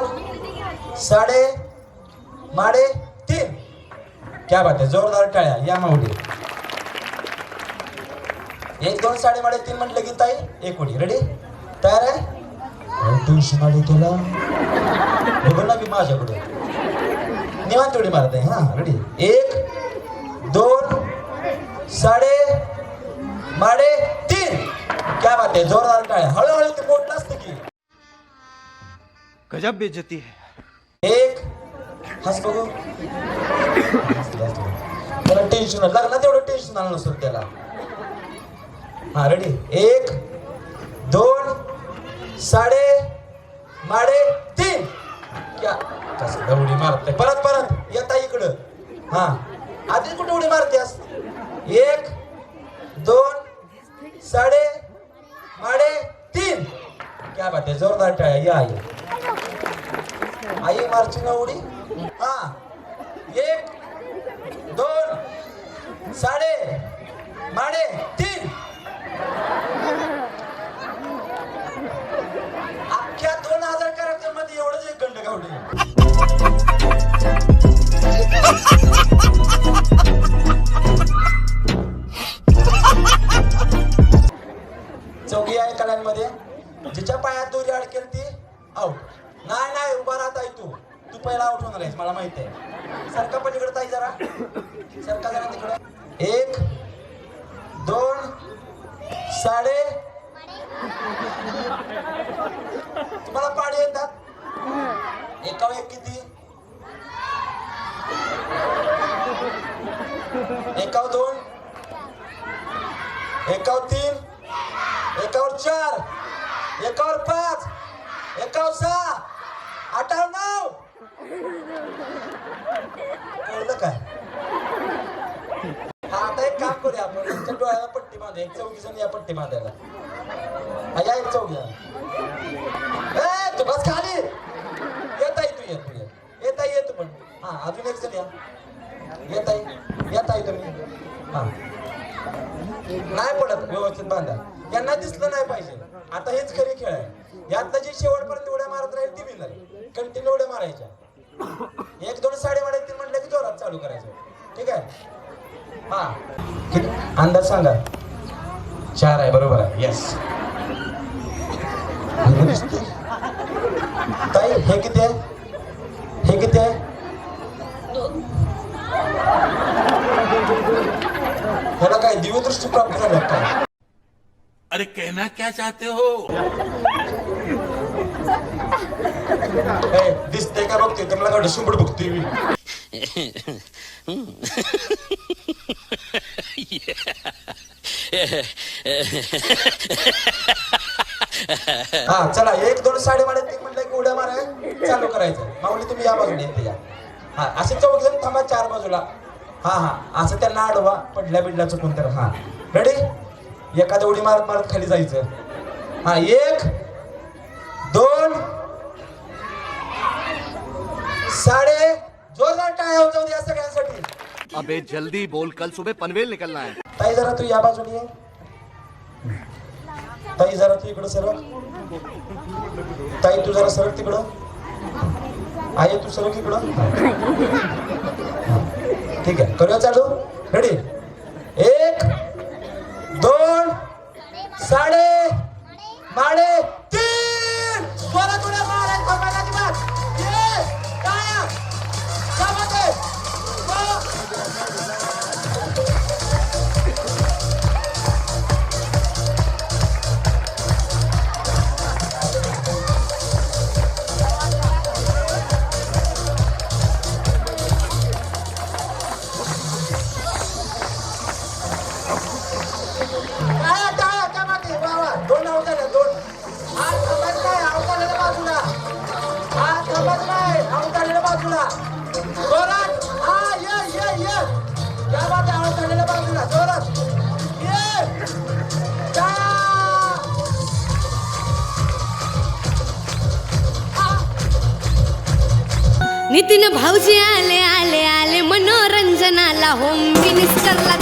दोन साडे माडे तीन. क्या बात आहे जोरदार टाळ्या या मावडी एक दोन साडे माडे तीन म्हटलं की ताई एक उडी. रेडी तयार आहे? दोनशे माडे तुला. बघू ना मी माझ्याकडे निवांत उडी मारत आहे हा रेडी एक दोन साडे माडे तीन. क्या बात आहे जोरदार टाळ्या. हळूहळू ते मोठलं गजब बेजती है। एक हस बघू. त्याला टेन्शन लग्नात तेवढं टेन्शन आलं नसतं त्याला. हा रेडी एक दोन साडे माडे तीन. क्या? कसं उडी मारते परत परत. येता इकडं. हा. आधी कुठे उडी मारतेस? एक दोन साडे माडे तीन. क्या बात आहे. जोरदार टाळ्या. या. आई मारची ना उडी? हा. एक दोन साडे माडे तीन. अख्ख्या दोन हजार कॅरेक्टरमध्ये एवढंच एक गंड गावली. चौकी आहे कलांमध्ये जिच्या पायात दोरी अडकेल ती आऊट नाही नाही उभा राहत आहे तू. तू पहिला आउट होणार आहेस मला माहीत आहे. सरका पलीकडे ताई जरा. सरका जरा तिकडं. एक दोन साडे. तुम्हाला पाणी येतात? एका एक किती? एकाव दोन. एकावर तीन. एकावर चार. एकावर पाच. एकावर सहा. आठावर नाव कळलं काय? हा आता एक काम करूया आपण. तुमच्या डोळ्याला पट्टी बांधूया. एक चौघी जण या पट्टी बांधायला. हा या एक चौघी जण. ए तू बस खाली. येता तू ये तू ये. येता ये तू पण. हा अजून एक जण या. येता येता तुम्ही. हा. नाही पडत. व्यवस्थित बांधा. यांना दिसलं नाही पाहिजे. आता हेच खरी खेळ आहे. यातलं जे शेवटपर्यंत उड्या मारत राहील ती कंटिन्यू उड्या मारायच्या एक दोन साडे मारायची म्हटलं की जोरात चालू करायचं. ठीक आहे? हा. अंदाज सांगा. चार आहे बरोबर आहे. येस ताई हे किती आहे? हे किती आहे? ह्याला काय दिव्यदृष्टी प्राप्त झाली आहे काय? अरे कहना क्या चाहते हो ए, दिसतंय का तर मला वाटतं मी. हा चला एक दोन साडे मारत तीन म्हणलं की उड्या मारा चालू करायचं. माऊली तुम्ही या बाजूने येते या. हा असे चौक जण थांबा चार बाजूला. हा हा असं त्यांना आडवा पडल्या बिडल्या चुकून तर हा. रेडी एखाद्या उडी मारत मारत खाली जायचं. हा एक दोन साडे जोरदार टाळ्या होत्या या सगळ्यांसाठी. अबे जल्दी बोल. कल सुबह पनवेल निकलना है. ताई जरा तू या बाजूने ये. ताई जरा तू इकडं सरळ ताई तू जरा सरळ तिकडं. आई तू सरळ इकडं. ठीक आहे करूया चालू. रेडी एक बाजूला. जोरात. हा ये ये ये. त्या मागे आवाज झालेल्या बाजूला. जोरात. ये. टाळ्या नितीन भाऊजी आले आले आले. मनोरंजनाला होम मिनिस्टरला